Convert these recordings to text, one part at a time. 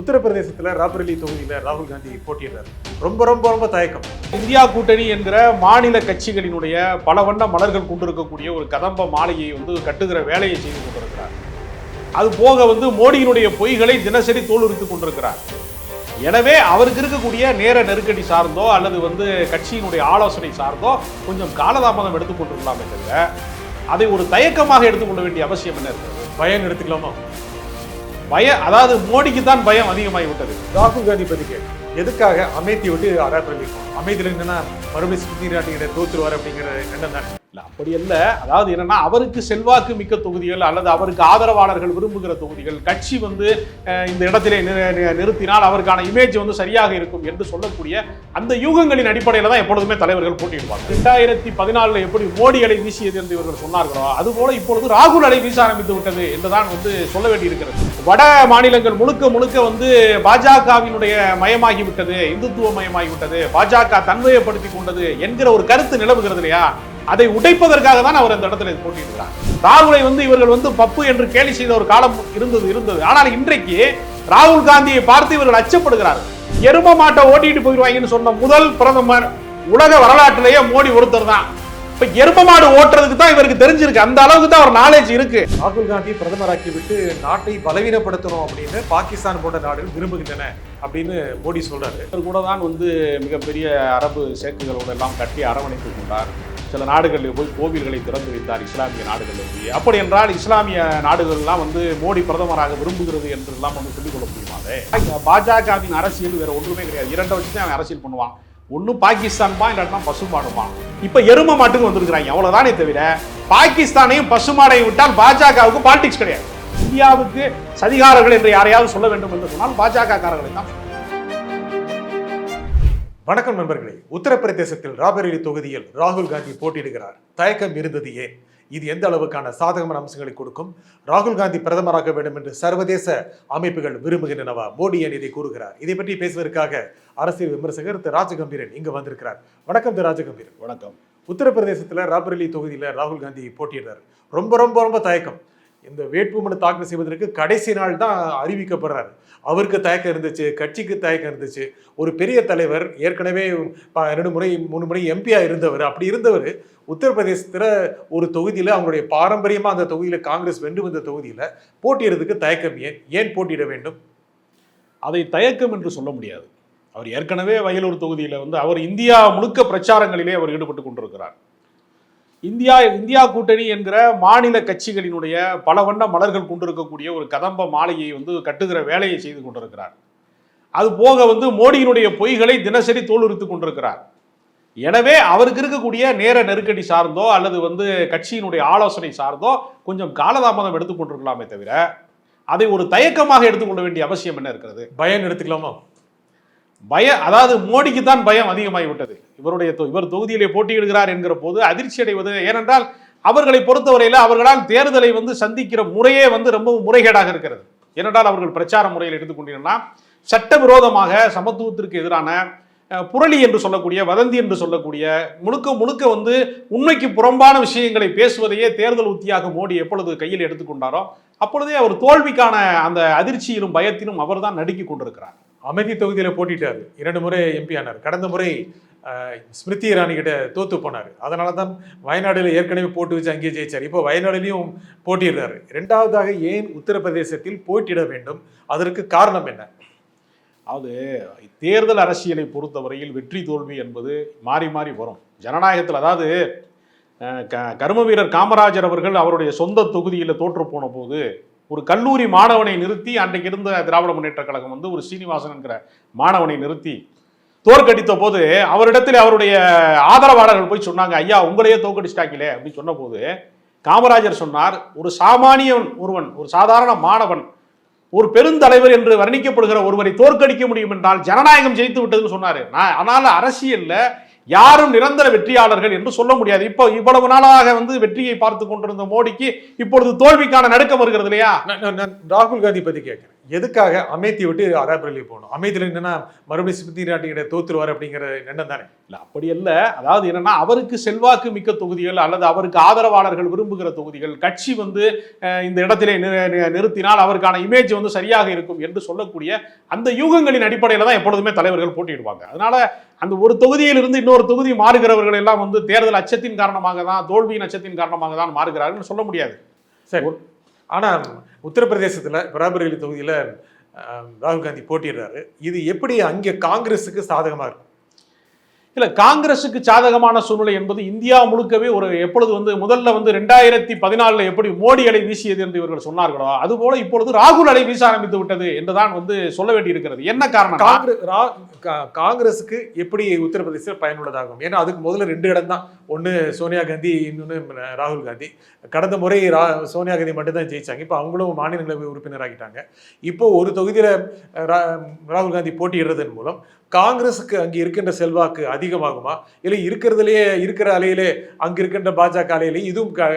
உத்தரப்பிரதேசத்துல ராபரேலி தொகுதியில ராகுல் காந்தி போட்டியிடுறாரு. ரொம்ப ரொம்ப ரொம்ப தயக்கம். இந்தியா கூட்டணி என்கிற மாநில கட்சிகளினுடைய பல வண்ண மலர்கள் கொண்டிருக்கக்கூடிய ஒரு கதம்ப மாலையை வந்து கட்டுகிற வேலையை செய்து கொண்டிருக்கிறார். அது போக வந்து மோடியினுடைய பொய்களை தினசரி தோலுரித்துக் கொண்டிருக்கிறார். எனவே அவருக்கு இருக்கக்கூடிய நேர நெருக்கடி சார்ந்தோ அல்லது வந்து கட்சியினுடைய ஆலோசனை சார்ந்தோ கொஞ்சம் காலதாமதம் எடுத்துக்கொண்டிருக்கலாமே தவிர அதை ஒரு தயக்கமாக எடுத்துக்கொள்ள வேண்டிய அவசியம் என்ன? இருக்கிறது பயம் எடுத்துக்கலாமா? பயம் அதாவது மோடிக்கு தான் பயம் அதிகமாகி விட்டது ராகுல் காந்தி பத்தி எதுக்காக அமைதி விட்டு ராபரேலி அமைதியில் என்னன்னா மறுபடியும் ஸ்மிருதி இரானிகிட்ட தோத்துருவார் அப்படிங்கிற எண்ணம் தான். இல்லை அப்படி அல்ல. அதாவது என்னன்னா அவருக்கு செல்வாக்கு மிக்க தொகுதிகள் அல்லது அவருக்கு ஆதரவாளர்கள் விரும்புகிற தொகுதிகள். கட்சி வந்து இந்த இடத்திலே நிறுத்தினால் அவருக்கான இமேஜ் வந்து சரியாக இருக்கும் என்று சொல்லக்கூடிய அந்த யூகங்களின் அடிப்படையில் தான் எப்பொழுதுமே தலைவர்கள் போட்டியிடுவாங்க. ரெண்டாயிரத்தி பதினாலில் எப்படி மோடி அலை வீசியது என்று இவர்கள் சொன்னார்களோ அதுபோல இப்பொழுது ராகுல் அலை வீச ஆரம்பித்து விட்டது என்றுதான் வந்து சொல்ல வேண்டியிருக்கிறது. வட மாநிலங்கள் முழுக்க முழுக்க வந்து பாஜகவினுடைய மயமாகிவிட்டது இந்துத்துவ மயமாகிவிட்டது பாஜக தன்மையப்படுத்தி கொண்டது என்கிற ஒரு கருத்து நிலவுகிறது இல்லையா? அதை உடைப்பதற்காக தான் அவர் அந்த இடத்துல போட்டியிடுறார் ராகுலை வந்து இவர்கள் வந்து பப்பு என்று கேலி செய்த ஒரு காலம் இருந்தது இருந்தது. ஆனால் இன்றைக்கு ராகுல் காந்தியை பார்த்து இவர்கள் அச்சப்படுகிறார்கள். எரும மாட்டை ஓட்டிட்டு போயிடுவாங்கன்னு சொன்ன முதல் பிரதமர் உலக வரலாற்றிலேயே மோடி ஒருத்தர் தான். இப்ப எரும மாடு ஓட்டுறதுக்கு தான் இவருக்கு தெரிஞ்சிருக்கு. அந்த அளவுக்கு தான் ஒரு நாலேஜ் இருக்கு. ராகுல் காந்தி பிரதமராக்கி விட்டு நாட்டை பலவீனப்படுத்தணும் அப்படின்னு பாகிஸ்தான் போன்ற நாடுகள் விரும்புகின்றன அப்படின்னு மோடி சொல்றாரு. இவர் கூட தான் வந்து மிகப்பெரிய அரபு சேக்குகளோடு எல்லாம் கட்டி அரவணைத்துக் கொண்டார். சில நாடுகளில் போய் கோவில்களை திறந்து வைத்தார் இஸ்லாமிய நாடுகளில். அப்படி என்றால் இஸ்லாமிய நாடுகள்லாம் வந்து மோடி பிரதமராக விரும்புகிறது என்றெல்லாம் வந்து சொல்லிக் கொள்ள முடியுமாவே பாஜகவின் அரசியல் வேற ஒன்றுமே கிடையாது. இரண்டை வச்சு தான் அவன் அரசியல் பண்ணுவான். ஒன்றும் பாகிஸ்தான்பா இல்லாட்டினா பசுமாடுமா? இப்போ எரும மாட்டுக்கு வந்திருக்கிறாங்க. அவ்வளோதானே தவிர பாகிஸ்தானையும் பசுமாடையும் விட்டால் பாஜகவுக்கு பாலிடிக்ஸ் கிடையாது. இந்தியாவுக்கு சதிகாரர்கள் என்று யாரையாவது சொல்ல வேண்டும் என்று சொன்னால் பாஜக காரர்களை தான் வணக்கம் நண்பர்களே. உத்தரப்பிரதேசத்தில் ராபரேலி தொகுதியில் ராகுல் காந்தி போட்டியிடுகிறார். தயக்கம் இருந்தது ஏன்? இது எந்த அளவுக்கான சாதகமான அம்சங்களை கொடுக்கும்? ராகுல் காந்தி பிரதமராக வேண்டும் என்று சர்வதேச அமைப்புகள் விரும்புகின்றனவா? மோடி ஏன் இதை கூறுகிறார்? இதை பற்றி பேசுவதற்காக அரசியல் விமர்சகர் திரு ராஜகம்பீரன் இங்கு வந்திருக்கிறார். வணக்கம் திரு ராஜகம்பீரன். வணக்கம். உத்தரப்பிரதேசத்துல ராபரேலி தொகுதியில ராகுல் காந்தி போட்டியிடுறார். ரொம்ப ரொம்ப ரொம்ப தயக்கம். இந்த வேட்புமனு தாக்கல் செய்வதற்கு கடைசி நாள் தான் அறிவிக்கப்படுறாரு. அவருக்கு தயக்கம் இருந்துச்சு கட்சிக்கு தயக்கம் இருந்துச்சு. ஒரு பெரிய தலைவர் ஏற்கனவே ரெண்டு முறை மூணு முறை எம்பியாக இருந்தவர். அப்படி இருந்தவர் உத்தரப்பிரதேசத்தில் ஒரு தொகுதியில் அவங்களுடைய பாரம்பரியமாக அந்த தொகுதியில் காங்கிரஸ் வென்று வந்த தொகுதியில் போட்டியிடுறதுக்கு தயக்கம் ஏன் ஏன் போட்டியிட வேண்டும்? அதை தயக்கம் என்று சொல்ல முடியாது. அவர் ஏற்கனவே வயலூர் தொகுதியில் வந்து அவர் இந்தியா முழுக்க பிரச்சாரங்களிலே அவர் ஈடுபட்டு கொண்டிருக்கிறார். இந்தியா இந்தியா கூட்டணி என்கிற மாநில கட்சிகளினுடைய பல வண்ண மலர்கள் கொண்டிருக்கக்கூடிய ஒரு கதம்ப மாலையை வந்து கட்டுகிற வேலையை செய்து கொண்டிருக்கிறார். அது போக வந்து மோடியினுடைய பொய்களை தினசரி தோலுரித்துக் கொண்டிருக்கிறார். எனவே அவருக்கு இருக்கக்கூடிய நேர நெருக்கடி சார்ந்தோ அல்லது வந்து கட்சியினுடைய ஆலோசனை சார்ந்தோ கொஞ்சம் காலதாமதம் எடுத்துக்கொண்டிருக்கலாமே தவிர அதை ஒரு தயக்கமாக எடுத்துக்கொள்ள வேண்டிய அவசியம் என்ன இருக்கிறது? பயம் எடுத்துக்கலாமா? பய அதாவது மோடிக்கு தான் பயம் அதிகமாகி விட்டது இவருடைய தொ- இவர் தொகுதியிலே போட்டியிடுகிறார் என்கிற போது அதிர்ச்சி அடைவது ஏனென்றால் அவர்களை பொறுத்தவரையில் அவர்களால் தேர்தலை வந்து சந்திக்கிற முறையே வந்து ரொம்பவும் முறைகேடாக இருக்கிறது. ஏனென்றால் அவர்கள் பிரச்சார முறையில் எடுத்துக்கொண்டீங்கன்னா சட்டவிரோதமாக சமத்துவத்திற்கு எதிரான புரளி என்று சொல்லக்கூடிய வதந்தி என்று சொல்லக்கூடிய முழுக்க முழுக்க வந்து உண்மைக்கு புறம்பான விஷயங்களை பேசுவதையே தேர்தல் உத்தியாக மோடி எப்பொழுது கையில் எடுத்துக்கொண்டாரோ அப்பொழுதே அவர் தோல்விக்கான அந்த அதிர்ச்சியிலும் பயத்திலும் அவர்தான் நடுக்கி கொண்டிருக்கிறார். அமேதி தொகுதியில் போட்டிட்டாரு. இரண்டு முறை எம்பி ஆனார். கடந்த முறை ஸ்மிருதி இரானி கிட்ட தோத்து போனார். அதனால தான் வயநாடுல ஏற்கனவே போட்டு வச்சு அங்கேயே ஜெயிச்சார். இப்போ வயநாடுலேயும் போட்டிடுறாரு. ரெண்டாவதாக ஏன் உத்தரப்பிரதேசத்தில் போட்டியிட வேண்டும்? அதற்கு காரணம் என்ன? அது தேர்தல் அரசியலை பொறுத்தவரையில் வெற்றி தோல்வி என்பது மாறி மாறி வரும். ஜனநாயகத்தில் அதாவது க கர்ம வீரர் காமராஜர் அவர்கள் அவருடைய சொந்த தொகுதியில் தோற்று போன போது ஒரு கல்லூரி மாணவனை நிறுத்தி அன்றைக்கு இருந்த திராவிட முன்னேற்ற கழகம் வந்து ஒரு சீனிவாசன் என்கிற மாணவனை நிறுத்தி தோற்கடித்த போது அவரிடத்தில் அவருடைய ஆதரவாளர்கள் போய் சொன்னாங்க ஐயா உங்களையே தோற்கடிச்சிட்டாக்கிலே அப்படின்னு சொன்னபோது காமராஜர் சொன்னார் ஒரு சாமானியன் ஒருவன் ஒரு சாதாரண மாணவன் ஒரு பெருந்தலைவர் என்று வர்ணிக்கப்படுகிற ஒருவரை தோற்கடிக்க முடியும் என்றால் ஜனநாயகம் ஜெயித்து விட்டதுன்னு சொன்னார். நான் ஆனால் அரசியலில் யாரும் நிரந்தர வெற்றியாளர்கள் என்று சொல்ல முடியாது. இப்போ இவ்வளவு நாளாக வந்து வெற்றியை பார்த்து கொண்டிருந்த மோடிக்கு இப்பொழுது தோல்விக்கான நடுக்கம் வருகிறது இல்லையா? ராகுல் காந்தி பத்தி கேட்கிறேன். எதுக்காக அமேத்தி விட்டு ரேபரேலி போகணும்? அமேத்தியில் என்னன்னா மறுபடியும் ஸ்மிருதி இரானிகிட்ட தோத்துருவார் அப்படிங்கிற எண்ணம் தானே? இல்ல அப்படி அல்ல அதாவது என்னன்னா அவருக்கு செல்வாக்கு மிக்க தொகுதிகள் அல்லது அவருக்கு ஆதரவாளர்கள் விரும்புகிற தொகுதிகள் கட்சி வந்து இந்த இடத்திலே நிறுத்தினால் அவருக்கான இமேஜ் வந்து சரியாக இருக்கும் என்று சொல்லக்கூடிய அந்த யூகங்களின் அடிப்படையில் தான் எப்பொழுதுமே தலைவர்கள் போட்டியிடுவாங்க. அதனால அந்த ஒரு தொகுதியிலிருந்து இன்னொரு தொகுதி மாறுகிறவர்கள் எல்லாம் வந்து தேர்தல் அச்சத்தின் காரணமாக தான் தோல்வியின் அச்சத்தின் காரணமாக தான் மாறுகிறார்கள் சொல்ல முடியாது. சரி. ஆனா உத்தரப்பிரதேசத்தில் ரேபரேலி தொகுதியில் ராகுல் காந்தி போட்டிடுறாரு இது எப்படி அங்கே காங்கிரஸுக்கு சாதகமாக இருக்கும் இல்ல காங்கிரஸுக்கு சாதகமான சூழ்நிலை என்பது இந்தியா முழுக்கவே ஒரு எப்பொழுது வந்து முதல்ல வந்து ரெண்டாயிரத்தி பதினாலுல எப்படி மோடி அலை வீசியது என்று இவர்கள் சொன்னார்களோ அதுபோல இப்பொழுது ராகுல் அலை வீச ஆரம்பித்து விட்டது என்றுதான் வந்து சொல்ல வேண்டியிருக்கிறது. என்ன காரணம் காங்கிரஸுக்கு எப்படி உத்தரப்பிரதேசத்தில் பயனுள்ளதாகும்? ஏன்னா அதுக்கு முதல்ல ரெண்டு இடம் தான். ஒன்று சோனியா காந்தி இன்னொன்று ராகுல் காந்தி. கடந்த முறை ரா சோனியா காந்தி மட்டும்தான் ஜெயிச்சாங்க. இப்போ அவங்களும் மாநிலங்களவை உறுப்பினராகிட்டாங்க. இப்போ ஒரு தொகுதியில் ராகுல் காந்தி போட்டியிடுறதன் மூலம் காங்கிரஸுக்கு அங்கே இருக்கின்ற செல்வாக்கு அதிகமாகுமா? இல்லை இருக்கிறதுலேயே இருக்கிற அலையிலே அங்கே இருக்கின்ற பாஜக அலையிலே இதுவும் க-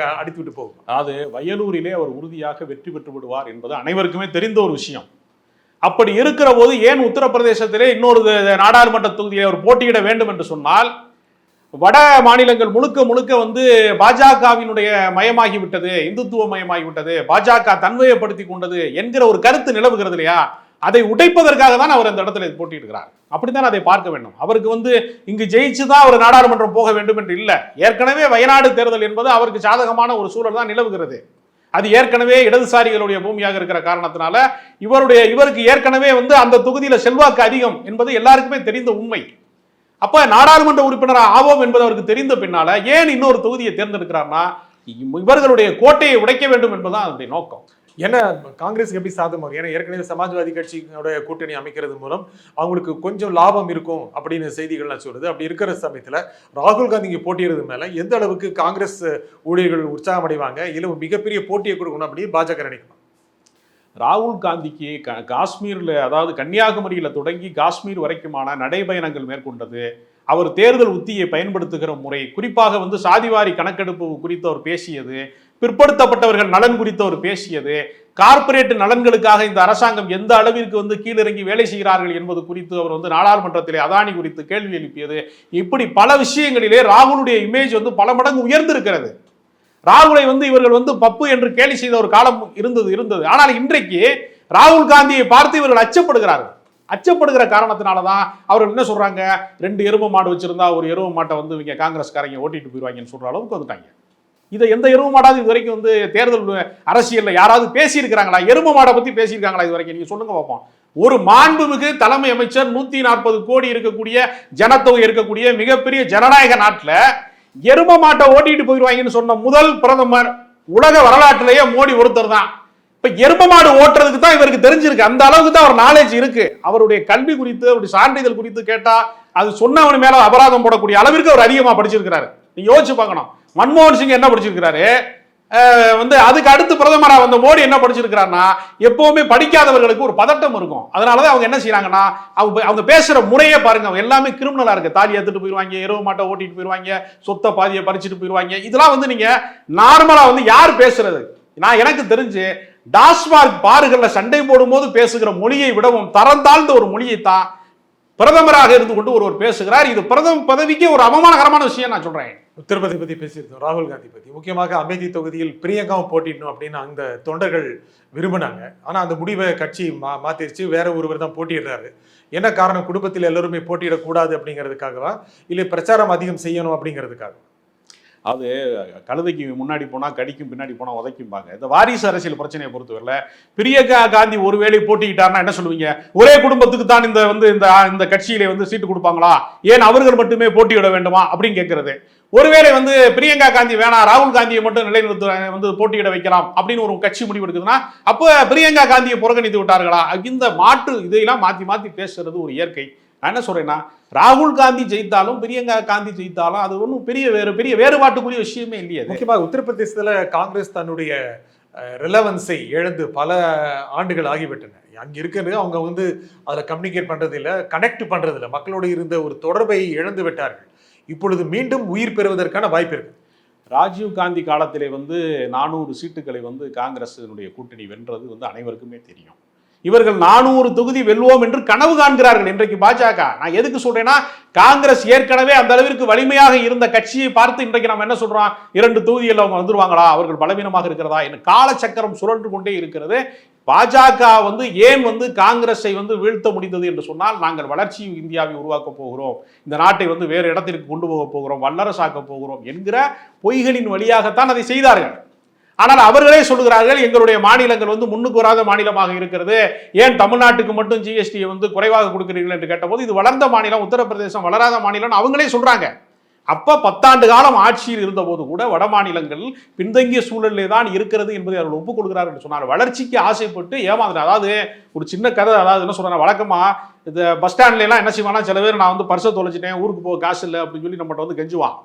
போகும்? அதாவது வயலூரிலே அவர் உறுதியாக வெற்றி பெற்று விடுவார் என்பது அனைவருக்குமே தெரிந்த ஒரு விஷயம். அப்படி இருக்கிற போது ஏன் உத்தரப்பிரதேசத்திலே இன்னொரு நாடாளுமன்ற தொகுதியை அவர் போட்டியிட வேண்டும் என்று சொன்னால் வட மாநிலங்கள் முழுக்க முழுக்க வந்து பாஜகவினுடைய மயமாகிவிட்டது இந்துத்துவ மயமாகிவிட்டது பாஜக தன்மையப்படுத்தி கொண்டது என்கிற ஒரு கருத்து நிலவுகிறது இல்லையா? அதை உடைப்பதற்காக தான் அவர் அந்த இடத்துல போட்டியிடுகிறார். அப்படித்தான் அதை பார்க்க வேண்டும். அவருக்கு வந்து இங்கு ஜெயிச்சு தான் அவர் நாடாளுமன்றம் போக வேண்டும் என்று இல்லை. ஏற்கனவே வயநாடு தேர்தல் என்பது அவருக்கு சாதகமான ஒரு சூழல் தான் நிலவுகிறது. அது ஏற்கனவே இடதுசாரிகளுடைய பூமியாக இருக்கிற காரணத்தினால இவருடைய இவருக்கு ஏற்கனவே வந்து அந்த தொகுதியில் செல்வாக்கு அதிகம் என்பது எல்லாருக்குமே தெரிந்த உண்மை. அப்ப நாடாளுமன்ற உறுப்பினராக ஆவோம் என்பது அவருக்கு தெரிந்த பின்னால ஏன் இன்னொரு தொகுதியை தேர்ந்தெடுக்கிறார்னா இவர்களுடைய கோட்டையை உடைக்க வேண்டும் என்பதுதான் அதனுடைய நோக்கம். ஏன்னா காங்கிரஸுக்கு எப்படி சாதமாக ஏன்னா ஏற்கனவே சமாஜ்வாதி கட்சியோட கூட்டணி அமைக்கிறது மூலம் அவங்களுக்கு கொஞ்சம் லாபம் இருக்கும் அப்படின்னு செய்திகள்லாம் சொல்லுது. அப்படி இருக்கிற சமயத்தில் ராகுல் காந்தியை போட்டியிறது மேலே எந்த அளவுக்கு காங்கிரஸ் ஊழியர்கள் உற்சாகம் அடைவாங்க இல்லை மிகப்பெரிய போட்டியை கொடுக்கணும் அப்படி பாஜக நினைக்கணும் ராகுல் காந்திக்கு க- காஷ்மீரில் அதாவது கன்னியாகுமரியில் தொடங்கி காஷ்மீர் வரைக்குமான நடைபயணங்கள் மேற்கொண்டது அவர் தேர்தல் உத்தியை பயன்படுத்துகிற முறை குறிப்பாக வந்து சாதிவாரி கணக்கெடுப்பு குறித்து அவர் பேசியது பிற்படுத்தப்பட்டவர்கள் நலன் குறித்து அவர் பேசியது. கார்ப்பரேட் நலன்களுக்காக இந்த அரசாங்கம் எந்த அளவிற்கு வந்து கீழிறங்கி வேலை செய்கிறார்கள் என்பது குறித்து அவர் வந்து நாடாளுமன்றத்திலே அதானி குறித்து கேள்வி எழுப்பியது. இப்படி பல விஷயங்களிலே ராகுலுடைய இமேஜ் வந்து பல மடங்கு உயர்ந்திருக்கிறது. ராகுலை வந்து இவர்கள் வந்து பப்பு என்று கேலி செய்த ஒரு காலம் இருந்தது இருந்தது. ஆனால் இன்றைக்கு ராகுல் காந்தியை பார்த்து இவர்கள் அச்சப்படுகிறார்கள். அச்சப்படுகிற காரணத்தினால தான் அவர்கள் என்ன சொல்றாங்க? ரெண்டு எரும மாடு வச்சிருந்தா ஒரு எரும மாட்டை வந்து இவங்க காங்கிரஸ்காரங்க ஓட்டிட்டு போயிடுவாங்கன்னு சொல்ற அளவுக்கு வந்துட்டாங்க. இதை எந்த எரும மாடாவது இது வரைக்கும் வந்து தேர்தல் அரசியலில் யாராவது பேசியிருக்கிறாங்களா? எரும மாடை பற்றி பேசியிருக்காங்களா இது வரைக்கும்? நீங்கள் சொல்லுங்க பார்ப்போம் ஒரு மாண்புமிகு தலைமை அமைச்சர் நூற்றி நாற்பது கோடி இருக்கக்கூடிய ஜனத்தொகை இருக்கக்கூடிய மிகப்பெரிய ஜனநாயக நாட்டில் எரும மாட்டை ஓட்டிட்டு போயிடுவாங்கன்னு சொன்ன முதல் பிரதமர் உலக வரலாற்றிலேயே மோடி ஒருத்தர் தான். இப்போ எரும மாடு ஓட்டுறதுக்கு தான் இவருக்கு தெரிஞ்சிருக்கு. அந்த அளவுக்கு தான் அவர் நாலேஜ் இருக்கு. அவருடைய கல்வி குறித்து அவருடைய சான்றிதழ் குறித்து கேட்டால் அது சொன்னவன் மேலே அபராதம் போடக்கூடிய அளவிற்கு அவர் அதிகமாக படிச்சிருக்கிறாரு. நீ யோசிச்சு பார்க்கணும். மன்மோகன் சிங் என்ன படிச்சிருக்கிறாரு? வந்து அதுக்கு அடுத்து பிரதமராக வந்த மோடி என்ன படிச்சிருக்கிறாருன்னா எப்பவுமே படிக்காதவர்களுக்கு ஒரு பதட்டம் இருக்கும். அதனாலதான் அவங்க என்ன செய்யறாங்கன்னா அவங்க அவங்க பேசுற முறையே பாருங்க அவங்க எல்லாமே கிரிமினலா இருக்கு. தாலி எடுத்துட்டு போயிருவாங்க இரவு மாட்டை ஓட்டிட்டு போயிருவாங்க சொத்தை பாதியை பறிச்சுட்டு போயிருவாங்க. இதெல்லாம் வந்து நீங்க நார்மலா வந்து யார் பேசுறது? நான் எனக்கு தெரிஞ்சு டாஸ்மார்க் பார்கள்ல சண்டை போடும்போது பேசுகிற மொழியை விடவும் தரம் தாழ்ந்த ஒரு மொழியை தான் பிரதமராக இருந்து கொண்டு ஒருவர் பேசுகிறார். இது பிரதம பதவிக்கு ஒரு அவமானகரமான விஷயம் நான் சொல்றேன். உத்தரப்பிரதேச பத்தி பேசியிருந்தோம். ராகுல் காந்தி பத்தி. முக்கியமாக அமேதி தொகுதியில் பிரியங்காவும் போட்டிடணும் அப்படின்னு அந்த தொண்டர்கள் விரும்பினாங்க. ஆனா அந்த முடிவை கட்சி மா மாத்திருச்சு. வேற ஒருவர் தான் போட்டிடுறாரு என்ன காரணம்? குடும்பத்தில் எல்லோருமே போட்டியிடக்கூடாது அப்படிங்கிறதுக்காகவா? இல்லை பிரச்சாரம் அதிகம் செய்யணும் அப்படிங்கிறதுக்காக அது கழுதைக்கு முன்னாடி போனால் கடிக்கும் பின்னாடி போனால் உதைக்கும்பாங்க. இந்த வாரிசு அரசியல் பிரச்சனையை பொறுத்தவரையில் பிரியங்கா காந்தி ஒருவேளை போட்டிக்கிட்டாருன்னா என்ன சொல்லுவீங்க? ஒரே குடும்பத்துக்கு தான் இந்த வந்து இந்த இந்த கட்சியிலே வந்து சீட்டு கொடுப்பாங்களா? ஏன் அவர்கள் மட்டுமே போட்டியிட வேண்டுமா? அப்படின்னு கேட்கறது. ஒருவேளை வந்து பிரியங்கா காந்தி வேணாம் ராகுல் காந்தியை மட்டும் நிலைநிறுத்த வந்து போட்டியிட வைக்கலாம் அப்படின்னு ஒரு கட்சி முடிவு எடுக்குதுன்னா அப்போ பிரியங்கா காந்தியை புறக்கணித்து விட்டார்களா? இந்த மாற்று இதையெல்லாம் மாற்றி மாற்றி பேசுறது ஒரு இயற்கை. நான் என்ன சொல்றேன்னா ராகுல் காந்தி ஜெயித்தாலும் பிரியங்கா காந்தி ஜெயித்தாலும் அது ஒன்றும் பெரிய வேறு பெரிய வேறுபாட்டுக்குரிய விஷயமே இல்லையே முக்கியமாக உத்தரப்பிரதேசத்துல காங்கிரஸ் தன்னுடைய ரிலவன்ஸை இழந்து பல ஆண்டுகள் ஆகிவிட்டன. அங்க இருக்கிறது அவங்க வந்து அதில் கம்யூனிகேட் பண்றது இல்ல கனெக்ட் பண்றது இல்ல மக்களோடு இருந்த ஒரு தொடர்பை இழந்து விட்டார்கள். இப்பொழுது மீண்டும் உயிர் பெறுவதற்கான வாய்ப்பு இருக்கு. ராஜீவ் காந்தி காலத்திலே வந்து நானூறு சீட்டுகளை வந்து காங்கிரஸினுடைய கூட்டணி வென்றது வந்து அனைவருக்குமே தெரியும். இவர்கள் நானூறு தொகுதி வெல்வோம் என்று கனவு காண்கிறார்கள். இன்றைக்கு பாஜக. நான் எதுக்கு சொல்றேன்னா காங்கிரஸ் ஏற்கனவே அந்த அளவிற்கு வலிமையாக இருந்த கட்சியை பார்த்து இன்றைக்கு நம்ம என்ன சொல்றோம்? இரண்டு தொகுதியில் அவங்க வந்துருவாங்களா? அவர்கள் பலவீனமாக இருக்கிறதா? என்று காலச்சக்கரம் சுழன்று கொண்டே இருக்கிறது. பாஜக வந்து ஏன் வந்து காங்கிரஸை வந்து வீழ்த்த முடிந்தது என்று சொன்னால் நாங்கள் வளர்ச்சி இந்தியாவை உருவாக்க போகிறோம். இந்த நாட்டை வந்து வேறு இடத்திற்கு கொண்டு போக போகிறோம் வல்லரசாக்க போகிறோம் என்கிற பொய்களின் வழியாகத்தான் அதை செய்தார்கள். ஆனால் அவர்களே சொல்லுகிறார்கள் எங்களுடைய மாநிலங்கள் வந்து முன்னுக்கு வராத மாநிலமாக இருக்கிறது. ஏன் தமிழ்நாட்டுக்கு மட்டும் ஜிஎஸ்டியை வந்து குறைவாக கொடுக்கிறீர்கள் என்று கேட்டபோது இது வளர்ந்த மாநிலம் உத்தரப்பிரதேசம் வளராத மாநிலம் அவங்களே சொல்கிறாங்க அப்போ பத்தாண்டு காலம் ஆட்சியில் இருந்தபோது கூட வட மாநிலங்கள் பின்தங்கிய சூழலிலே தான் இருக்கிறது என்பதை அவர்கள் ஒப்புக்கொள்கிறார் கொடுக்கிறார்கள் என்று சொன்னார் வளர்ச்சிக்கு ஆசைப்பட்டு ஏமாந்துட்டு அதாவது ஒரு சின்ன கதை அதாவது என்ன சொல்கிறாங்க வழக்கமாக இந்த பஸ் ஸ்டாண்ட்லாம் என்ன செய்வானா சில பேர் நான் வந்து பர்சை தொலைச்சிட்டேன் ஊருக்கு போக காசு இல்லை அப்படின்னு சொல்லி நம்மகிட்ட வந்து கெஞ்சுவான்.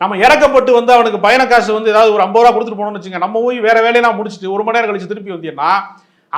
நம்ம இறக்கப்பட்டு வந்து அவனுக்கு பயண காசு வந்து ஏதாவது ஒரு ஐம்பது ரூபா கொடுத்துட்டு போனோம்னு வச்சுங்க நம்ம போய் வேற வேலையெல்லாம் முடிச்சுட்டு ஒரு மணி நேரம் கழிச்சு திருப்பி வந்தீங்கன்னா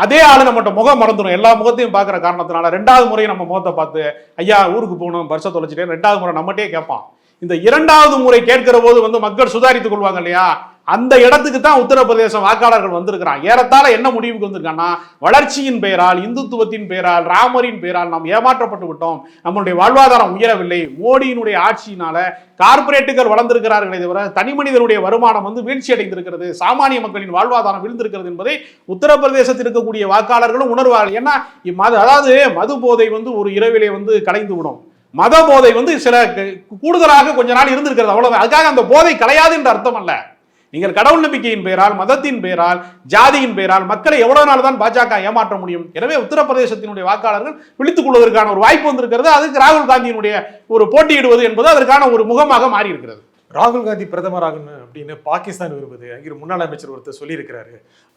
அதே ஆளு நம்மகிட்ட முகம் மறந்துடும் எல்லா முகத்தையும் பார்க்குற காரணத்தினால ரெண்டாவது முறை நம்ம முகத்தை பார்த்து ஐயா ஊருக்கு போகணும் பர்ஸை தொலைச்சிட்டேன். ரெண்டாவது முறை நம்மகிட்டே கேட்பான். இந்த இரண்டாவது முறை கேட்கிற போது வந்து மக்கள் சுதாரித்துக் கொள்வாங்க இல்லையா? அந்த இடத்துக்கு தான் உத்தரப்பிரதேச வாக்காளர்கள் வந்திருக்கிறான் ஏறத்தாழ என்ன முடிவுக்கு வந்திருக்காங்கன்னா வளர்ச்சியின் பெயரால் இந்துத்துவத்தின் பெயரால் ராமரின் பெயரால் நாம் ஏமாற்றப்பட்டு விட்டோம். நம்மளுடைய வாழ்வாதாரம் உயரவில்லை. மோடியினுடைய ஆட்சியினால கார்பரேட்டுகள் வளர்ந்திருக்கிறார்களே தவிர தனி மனிதனுடைய வருமானம் வந்து வீழ்ச்சி அடைந்திருக்கிறது சாமானிய மக்களின் வாழ்வாதாரம் விழுந்திருக்கிறது என்பதை உத்தரப்பிரதேசத்தில் இருக்கக்கூடிய வாக்காளர்களும் உணர்வார்கள். ஏன்னா இம்மது அதாவது மது போதை வந்து ஒரு இரவிலே வந்து கலைந்து விடும். மத போதை வந்து சில க- கூடுதலாக கொஞ்ச நாள் இருந்திருக்கிறது அவ்வளவு அதுக்காக அந்த போதை கலையாது என்ற அர்த்தம் அல்ல. நீங்கள் கடவுள் நம்பிக்கையின் பெயரால் மதத்தின் பெயரால் ஜாதியின் பெயரால் மக்களை எவ்வளவு நாள் தான் பாஜக ஏமாற்ற முடியும்? எனவே உத்தரப்பிரதேசத்தினுடைய வாக்காளர்கள் விழித்துக் கொள்வதற்கான ஒரு வாய்ப்பு வந்திருக்கிறது. அதுக்கு ராகுல் காந்தியினுடைய ஒரு போட்டியிடுவது என்பது அதற்கான ஒரு முகமாக மாறி இருக்கிறது ராகுல் காந்தி பிரதமராகணும் அப்படின்னு பாகிஸ்தான் விரும்புது. அங்கே முன்னாள் அமைச்சர் ஒருத்தர் சொல்லியிருக்கிறாரு.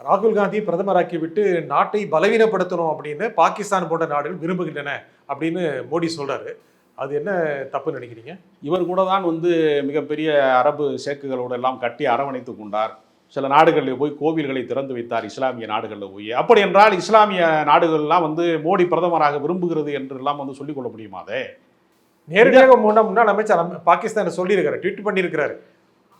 ராகுல் காந்தி பிரதமராக்கி விட்டு நாட்டை பலவீனப்படுத்தணும் அப்படின்னு பாகிஸ்தான் போன்ற நாடுகள் விரும்புகின்றன அப்படின்னு மோடி சொல்றாரு. அது என்ன தப்புன்னு நினைக்கிறீங்க? இவர் கூட தான் வந்து மிகப்பெரிய அரபு சேக்குகளோடு எல்லாம் கட்டி அரவணைத்து கொண்டார். சில நாடுகளில் போய் கோவில்களை திறந்து வைத்தார் இஸ்லாமிய நாடுகளில் போய். அப்படி என்றால் இஸ்லாமிய நாடுகள்லாம் வந்து மோடி பிரதமராக விரும்புகிறது என்று எல்லாம் வந்து சொல்லிக் கொள்ள முடியுமா அதே? நேரடியாக முன்னா முன்னாள் அமைச்சர் அம்- பாகிஸ்தான் சொல்லியிருக்காரு ட்வீட் பண்ணியிருக்கிறாரு.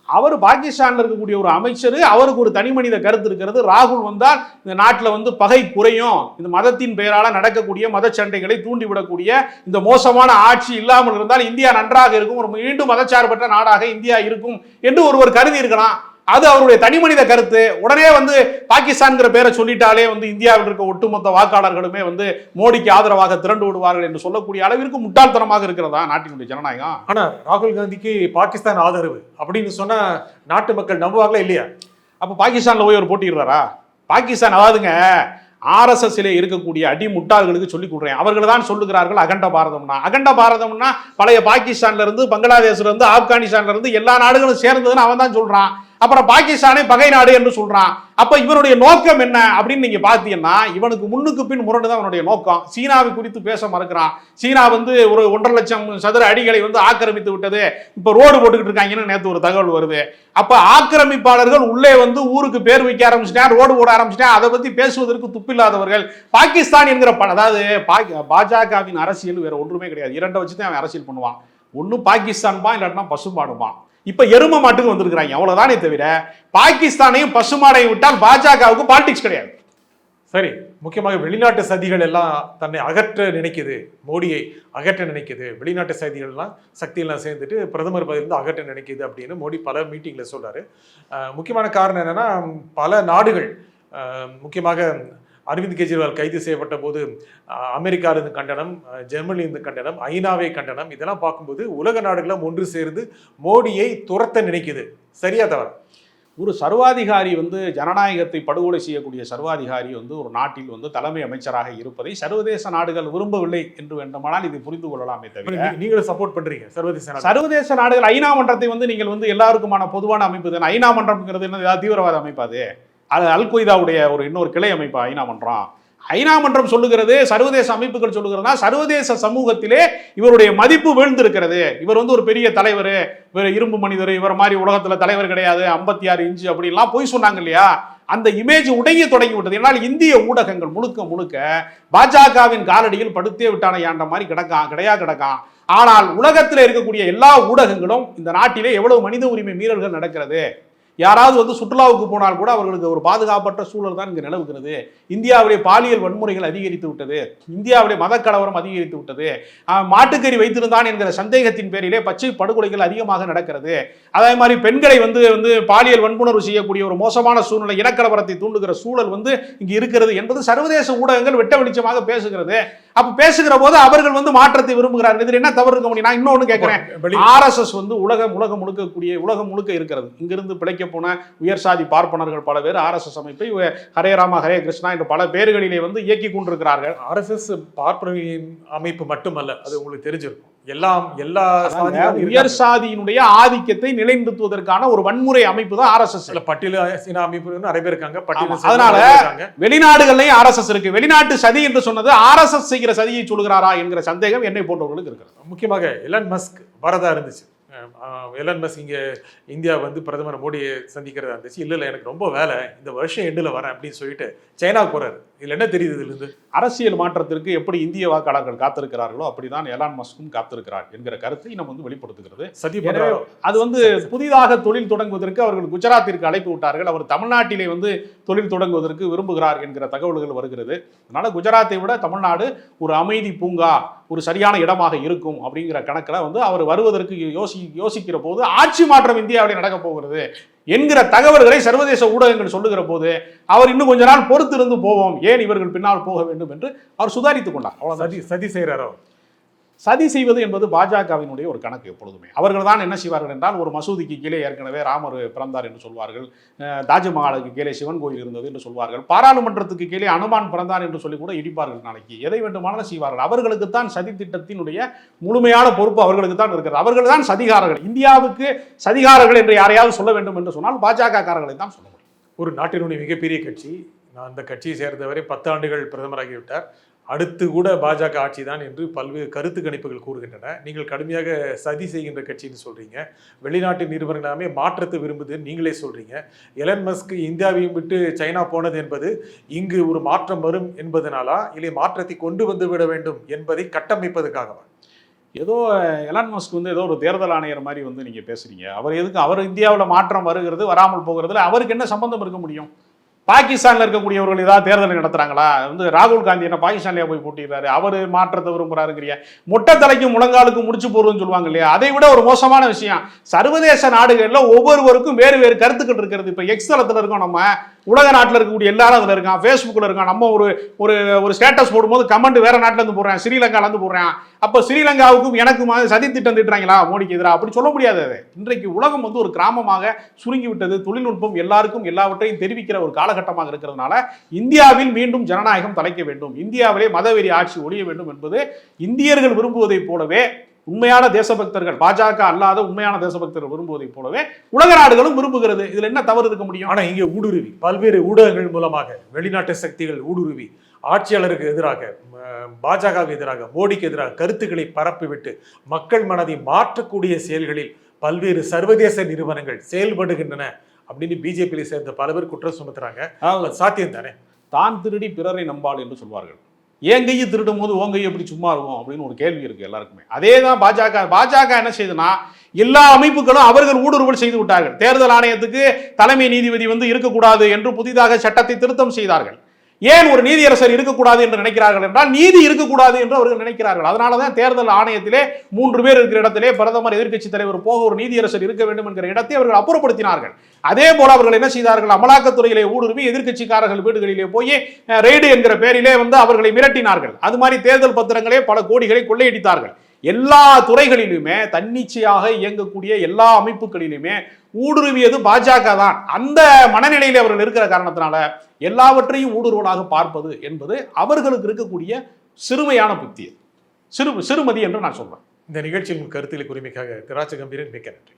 அவர் பாகிஸ்தானில் இருக்கக்கூடிய ஒரு அமைச்சர் அவருக்கு ஒரு தனி மனித கருத்து இருக்கிறது. ராகுல் வந்தால் இந்த நாட்டில் வந்து பகை குறையும். இந்த மதத்தின் பெயரால் நடக்கக்கூடிய மத சண்டைகளை தூண்டிவிடக்கூடிய இந்த மோசமான ஆட்சி இல்லாமல் இருந்தால் இந்தியா நன்றாக இருக்கும். ஒரு மீண்டும் மதச்சார்பற்ற நாடாக இந்தியா இருக்கும் என்று ஒருவர் கருதி இருக்கலாம். அது அவருடைய தனி மனித கருத்து. உடனே வந்து பாகிஸ்தான்ங்கிற பேரை சொல்லிட்டாலே வந்து இந்தியாவில் இருக்க ஒட்டுமொத்த வாக்காளர்களுமே வந்து மோடிக்கு ஆதரவாக திரண்டு விடுவார்கள் என்று சொல்லக்கூடிய அளவிற்கு முட்டாள்தனமாக இருக்கிறதா நாட்டினுடைய ஜனநாயகம்? ஆனா ராகுல் காந்திக்கு பாகிஸ்தான் ஆதரவு அப்படின்னு சொன்னா நாட்டு மக்கள் நம்புவாங்களா இல்லையா? அப்போ பாகிஸ்தானில் போய் ஒரு போட்டிடுறாரா பாகிஸ்தான் அதாவதுங்க ஆர்எஸ்எஸ்ல இருக்கக்கூடிய அடி முட்டாள்களுக்கு சொல்லி கொடுறேன். அவர்கள் தான் சொல்லுகிறார்கள் அகண்ட பாரதம்னா. அகண்ட பாரதம்னா பழைய பாகிஸ்தான்ல இருந்து பங்களாதேஷ்ல இருந்து ஆப்கானிஸ்தான்ல இருந்து எல்லா நாடுகளும் சேர்ந்ததுன்னு அவன் தான் சொல்றான். அப்புறம் பாகிஸ்தானை பகை நாடு என்று சொல்றான். அப்ப இவனுடைய நோக்கம் என்ன அப்படின்னு நீங்க பாத்தீங்கன்னா இவனுக்கு முன்னுக்கு பின் முரண்டு தான் அவனுடைய நோக்கம். சீனாவை குறித்து பேச மறுக்கிறான். சீனா வந்து ஒரு ஒன்றரை லட்சம் சதுர அடிகளை வந்து ஆக்கிரமித்து விட்டது. இப்ப ரோடு போட்டுக்கிட்டு இருக்காங்கன்னு நேத்து ஒரு தகவல் வருது. அப்ப ஆக்கிரமிப்பாளர்கள் உள்ளே வந்து ஊருக்கு பேர் வைக்க ஆரம்பிச்சிட்டேன் ரோடு போட ஆரம்பிச்சிட்டேன் அதை பத்தி பேசுவதற்கு துப்பில்லாதவர்கள். பாகிஸ்தான் என்கிற ப- அதாவது பாஜகவின் அரசியல் வேற ஒன்றுமே கிடையாது. இரண்டை வச்சு தான் அவன் அரசியல் பண்ணுவான். ஒன்னும் பாகிஸ்தான் பா இல்லாட்டினா பசுமாடுவான் இப்ப எரும மாட்டுக்கு வந்திருக்கிறாங்க. அவ்வளவுதானே தவிர பாகிஸ்தானையும் பசுமாடையும் விட்டால் பாஜகவுக்கு பாலிடிக்ஸ் கிடையாது. சரி முக்கியமாக வெளிநாட்டு சதிகள் எல்லாம் தன்னை அகற்ற நினைக்குது. மோடியை அகற்ற நினைக்குது. வெளிநாட்டு சதிகள்லாம் சக்தியெல்லாம் சேர்ந்துட்டு பிரதமர் பதிலிருந்து அகற்ற நினைக்குது அப்படின்னு மோடி பல மீட்டிங்கில் சொல்கிறார் முக்கியமான காரணம் என்னென்னா பல நாடுகள் முக்கியமாக அரவிந்த் கெஜ்ரிவால் கைது செய்யப்பட்ட போது அமெரிக்காவிலிருந்து கண்டனம் அஹ் ஜெர்மனியிலிருந்து கண்டனம் ஐநாவை கண்டனம் இதெல்லாம் பார்க்கும்போது உலக நாடுகளும் ஒன்று சேர்ந்து மோடியை துரத்த நினைக்குது. சரியா தவறு? ஒரு சர்வாதிகாரி வந்து ஜனநாயகத்தை படுகொலை செய்யக்கூடிய சர்வாதிகாரி வந்து ஒரு நாட்டில் வந்து தலைமை அமைச்சராக இருப்பதை சர்வதேச நாடுகள் விரும்பவில்லை என்று வேண்டுமானால் இதை புரிந்து கொள்ளலாமே தவிர நீ- நீங்களும் சப்போர்ட் பண்றீங்க சர்வதேச. சர்வதேச நாடுகள் ஐநா மன்றத்தை வந்து நீங்கள் வந்து எல்லாருக்குமான பொதுவான அமைப்பு தானே ஐநா மன்றம்ங்கிறது என்ன? தீவிரவாத அமைப்பு அது அல் கொய்தாவுடைய ஒரு இன்னொரு கிளை அமைப்பு ஐநா மன்றம். ஐநா மன்றம் சொல்லுகிறது சர்வதேச அமைப்புகள் சொல்லுகிறதுனா சர்வதேச சமூகத்திலே இவருடைய மதிப்பு வீழ்ந்திருக்கிறது. இவர் வந்து ஒரு பெரிய தலைவர் இவர் இரும்பு மனிதர் இவர் மாதிரி உலகத்தில் தலைவர் கிடையாது ஐம்பத்தி ஆறு இன்ச்சு அப்படின்லாம் போய் சொன்னாங்க இல்லையா? அந்த இமேஜ் உடைய தொடங்கி விட்டது. என்னால் இந்திய ஊடகங்கள் முழுக்க முழுக்க பாஜகவின் காலடியில் படுத்தே விட்டான யாண்ட மாதிரி கிடக்கான் கிடையா கிடக்கான் ஆனால் உலகத்தில் இருக்கக்கூடிய எல்லா ஊடகங்களும் இந்த நாட்டிலே எவ்வளவு மனித உரிமை மீறல்கள் நடக்கிறது? யாராவது வந்து சுற்றுலாவுக்கு போனால் கூட அவர்களுக்கு ஒரு பாதுகாப்பற்ற சூழல் தான் இங்கு நிலவுகிறது. இந்தியாவிலே பாலியல் வன்முறைகள் அதிகரித்து விட்டது. இந்தியாவிலே மதக்கலவரம் அதிகரித்து விட்டது. மாட்டுக்கறி வைத்திருந்தான் என்கிற சந்தேகத்தின் பேரிலே பச்சை படுகொலைகள் அதிகமாக நடக்கிறது. அதே மாதிரி பெண்களை வந்து வந்து பாலியல் வன்புணர்வு செய்யக்கூடிய ஒரு மோசமான சூழ்நிலை இனக்கலவரத்தை தூண்டுகிற சூழல் வந்து இங்கு இருக்கிறது என்பது சர்வதேச ஊடகங்கள் வெட்ட வெளிச்சமாக பேசுகிறது. அப்ப பேசுகிற போது அவர்கள் வந்து மாற்றத்தை விரும்புகிறார்கள். இதில் என்ன தவறு இருக்க முடியும் நான் இன்னொன்னு கேட்கிறேன். ஆர்எஸ்எஸ் வந்து உலகம் உலகம் முழுக்கக்கூடிய உலகம் முழுக்க இருக்கிறது. இங்கிருந்து பிழைக்க போன உயர் சாதி பார்ப்பனர்கள் பல பேர் ஆர்எஸ்எஸ் அமைப்பை ஹரே ராமா ஹரே கிருஷ்ணா என்ற பல பேர்களிலே வந்து இயக்கி கொண்டிருக்கிறார்கள். ஆர்எஸ்எஸ் பார்ப்பனர்களின் அமைப்பு மட்டுமல்ல அது உங்களுக்கு தெரிஞ்சிருக்கும். எல்லாம் எல்லா உயர். சாதியினுடைய ஆதிக்கத்தை நிலைநிறுத்துவதற்கான ஒரு வன்முறை அமைப்பு தான் ஆர்எஸ்எஸ். சில பட்டியல சின அமைப்பு நிறைய பேர் இருக்காங்க பட்டியல அதனால- வெளிநாடுகள்லயும் ஆர்எஸ்எஸ் இருக்கு. வெளிநாட்டு சதி என்று சொன்னது ஆர்எஸ்எஸ் செய்கிற சதியை சொல்கிறாரா என்கிற சந்தேகம் என்னை போன்றவர்களுக்கு இருக்கிறது. முக்கியமாக எலன் மஸ்க் வரதா இருந்துச்சு. எலன் மஸ் இங்கே இந்தியா வந்து பிரதமர் மோடியை சந்திக்கிறதா இருந்துச்சு. இல்லை இல்லை எனக்கு ரொம்ப வேலை. இந்த வருஷம் எண்டில் வரேன் அப்படின்னு சொல்லிட்டு சைனா போகிறாரு இதுல என்ன தெரியுது இதுல இருந்து? அரசியல் மாற்றத்திற்கு எப்படி இந்திய வாக்காளர்கள் காத்திருக்கிறார்களோ அப்படிதான் எலான் மஸ்கும் காத்திருக்கிறார் என்கிற கருத்தை நம்ம வந்து வெளிப்படுத்துகிறது. சதி எனவே பண்றாரோ அது வந்து புதிதாக தொழில் தொடங்குவதற்கு அவர்கள் குஜராத்திற்கு அழைப்பு விட்டார்கள். அவர் தமிழ்நாட்டிலே வந்து தொழில் தொடங்குவதற்கு விரும்புகிறார் என்கிற தகவல்கள் வருகிறது. அதனால குஜராத்தை விட தமிழ்நாடு ஒரு அமைதி பூங்கா ஒரு சரியான இடமாக இருக்கும் அப்படிங்கிற கணக்கில் வந்து அவர் வருவதற்கு யோசி யோசிக்கிற போது ஆட்சி மாற்றம் இந்தியாவிலே நடக்க போகிறது. என்கிற தகவல்களை சர்வதேச ஊடகங்கள் சொல்லுகிற போது அவர் இன்னும் கொஞ்ச நாள் பொறுத்திருந்து போவோம். ஏன் இவர்கள் பின்னால் போக வேண்டும் என்று அவர் சுதாரித்துக் கொண்டார். அவ்வளவுதான். சதி சதி செய்யறாரோ சதி செய்வது என்பது பாஜகவினுடைய ஒரு கணக்கு எப்பொழுதுமே. அவர்கள் தான் என்ன செய்வார்கள் என்றால் ஒரு மசூதிக்கு கீழே ஏற்கனவே ராமர் பிறந்தார் என்று சொல்வார்கள். தாஜ்மஹாலுக்கு கீழே சிவன் கோயில் இருந்தது என்று சொல்வார்கள். பாராளுமன்றத்துக்கு கீழே அனுமான் பிறந்தார் என்று சொல்லி கூட இடிப்பார்கள் நாளைக்கு. எதை வேண்டுமானாலும் செய்வார்கள். அவர்களுக்கு தான் சதி திட்டத்தினுடைய முழுமையான பொறுப்பு அவர்களுக்கு தான் இருக்கிறது. அவர்கள் தான் சதிகாரர்கள். இந்தியாவுக்கு சதிகாரர்கள் என்று யாரையாவது சொல்ல வேண்டும் என்று சொன்னால் பாஜக காரர்களை தான் சொல்ல முடியும். ஒரு நாட்டினுடைய மிகப்பெரிய கட்சி நான் அந்த கட்சியை சேர்ந்தவரை பத்து ஆண்டுகள் பிரதமராகிவிட்டார் அடுத்து கூட பாஜக ஆட்சி தான் என்று பல்வேறு கருத்து கணிப்புகள் கூறுகின்றன. நீங்கள் கடுமையாக சதி செய்கின்ற கட்சின்னு சொல்கிறீங்க வெளிநாட்டு நிறுவனங்கள் எல்லாமே மாற்றத்தை விரும்புதுன்னு நீங்களே சொல்கிறீங்க எலன் மஸ்க் இந்தியாவையும் விட்டு சைனா போனது என்பது இங்கு ஒரு மாற்றம் வரும் என்பதனாலா? இல்லை மாற்றத்தை கொண்டு வந்து விட வேண்டும் என்பதை கட்டமைப்பதற்காகவா? ஏதோ எலான் மஸ்க் வந்து ஏதோ ஒரு தேர்தல் ஆணையர் மாதிரி வந்து நீங்கள் பேசுகிறீங்க அவர் எதுக்கு? அவர் இந்தியாவில் மாற்றம் வருகிறது வராமல் போகிறதுல அவருக்கு என்ன சம்பந்தம் இருக்க முடியும்? பாகிஸ்தானில் இருக்கக்கூடியவர்கள் ஏதாவது தேர்தல் நடத்துகிறாங்களா வந்து ராகுல் காந்தி என்ன பாகிஸ்தான்லயா போய் போட்டிடுறாரு. அவர் மாற்றத்தை விரும்புறாருங்கிறிய. மொட்டை தலைக்கும் முழங்காலுக்கும் முடிச்சு போடுறதுன்னு சொல்லுவாங்க இல்லையா? அதை விட ஒரு மோசமான விஷயம். சர்வதேச நாடுகளில் ஒவ்வொருவருக்கும் வேறு வேறு கருத்துக்கள் இருக்கிறது. இப்போ எக்ஸ் தளத்தில் இருக்கோம் நம்ம. உலக நாட்டில் இருக்கக்கூடிய எல்லாரும் அதில் இருக்கான். ஃபேஸ்புக்கில் இருக்கான். நம்ம ஒரு ஒரு ஒரு ஸ்டேட்டஸ் போடும்போது கமெண்ட் வேற நாட்டிலேருந்து போடுறேன். ஸ்ரீலங்காலேருந்து போடுறேன். அப்போ ஸ்ரீலங்காவுக்கும் எனக்கும் சதி திட்டம் திட்டுறாங்களா? மோடிக்கு எதிராக அப்படி சொல்ல முடியாது அது. இன்றைக்கு உலகம் வந்து ஒரு கிராமமாக சுருங்கி விட்டது. தொழில்நுட்பம் எல்லாருக்கும் எல்லாவற்றையும் தெரிவிக்கிற ஒரு காலகட்டமாக இருக்கிறதுனால இந்தியாவில் மீண்டும் ஜனநாயகம் தலைக்க வேண்டும். இந்தியாவிலே மதவெறி ஆட்சி ஒழிய வேண்டும் என்பது இந்தியர்கள் விரும்புவதைப் போலவே உண்மையான தேசபக்தர்கள் பாஜக அல்லாத உண்மையான தேசபக்தர்கள் விரும்புவதைப் போலவே உலக நாடுகளும் விரும்புகிறது. இதுல என்ன தவறு இருக்க முடியும்? ஆனா இங்கே ஊடுருவி பல்வேறு ஊடகங்கள் மூலமாக வெளிநாட்டு சக்திகள் ஊடுருவி ஆட்சியாளருக்கு எதிராக பாஜகவுக்கு எதிராக மோடிக்கு எதிராக கருத்துக்களை பரப்பிவிட்டு மக்கள் மனதை மாற்றக்கூடிய செயல்களில் பல்வேறு சர்வதேச நிறுவனங்கள் செயல்படுகின்றன அப்படின்னு பிஜேபியை சேர்ந்த பல பேர் குற்றம் சுமத்துறாங்க. சாத்தியம் தானே தான் திருடி பிறரை நம்பாள் என்று சொல்வார்கள். என் கையை திருடும் போது உன் கையை எப்படி சும்மா இருக்கும் அப்படின்னு ஒரு கேள்வி இருக்கு எல்லாருக்குமே. அதே தான் பாஜக. பாஜக என்ன செய்யுதுன்னா எல்லா அமைப்புகளும் அவர்கள் ஊடுருவல் செய்து விட்டார்கள். தேர்தல் ஆணையத்துக்கு தலைமை நீதிபதி வந்து இருக்கக்கூடாது என்று புதிதாக சட்டத்தை திருத்தம் செய்தார்கள். ஏன் ஒரு நீதியரசர் இருக்கக்கூடாது என்று நினைக்கிறார்கள் என்றால் நீதி இருக்கக்கூடாது என்று அவர்கள் நினைக்கிறார்கள். அதனால தான் தேர்தல் ஆணையத்திலே மூன்று பேர் இருக்கிற இடத்திலே பிரதமர் எதிர்க்கட்சித் தலைவர் போக ஒரு நீதியரசர் இருக்க வேண்டும் என்கிற இடத்தை அவர்கள் அப்புறப்படுத்தினார்கள். அதே போல அவர்கள் என்ன செய்தார்கள்? அமலாக்கத்துறையிலே ஊடுருவி எதிர்க்கட்சிக்காரர்கள் வீடுகளிலே போய் ரெய்டு என்கிற பெயரிலே வந்து அவர்களை மிரட்டினார்கள். அது மாதிரி தேர்தல் பத்திரங்களே பல கோடிகளை கொள்ளையடித்தார்கள். எல்லா துறைகளிலுமே தன்னிச்சையாக இயங்கக்கூடிய எல்லா அமைப்புகளிலுமே ஊடுருவியது பாஜக தான். அந்த மனநிலையில் அவர்கள் இருக்கிற காரணத்தினால எல்லாவற்றையும் ஊடுருவலாக பார்ப்பது என்பது அவர்களுக்கு இருக்கக்கூடிய சிறுமையான புத்தி. சிறு சிறுமதி என்று நான் சொல்றேன். இந்த நிகழ்ச்சியின் கருத்தில் உரிமைக்காக திராட்சை கம்பீரன் மிக்க நன்றி.